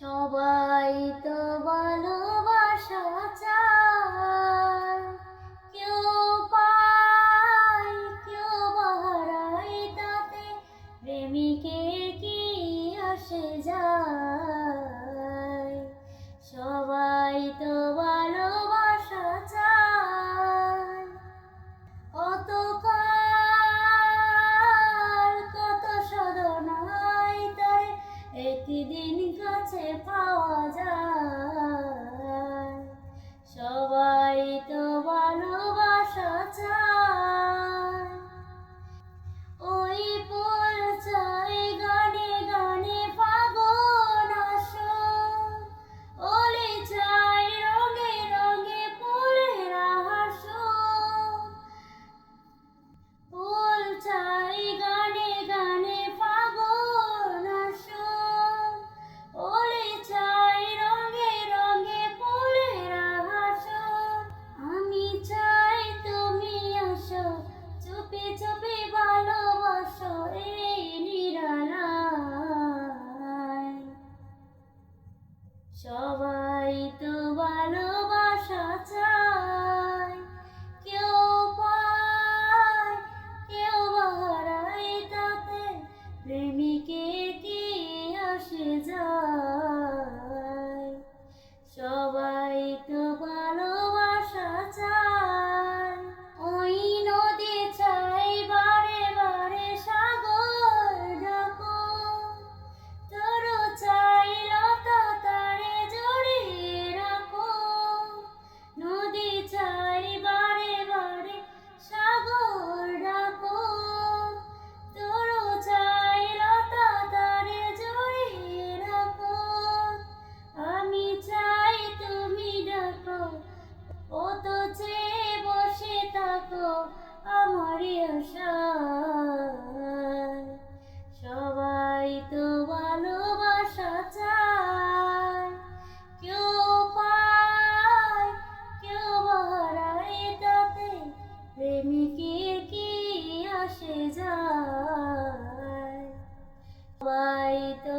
সবাই তো ভালোবাসা চায়। কেউ পায় কেউ বাহারাই তাতে প্রেমিকের কি আসে যায়? সবাই 같이 파워 자 wanna প্রেমিকের কি আসে যায়? তো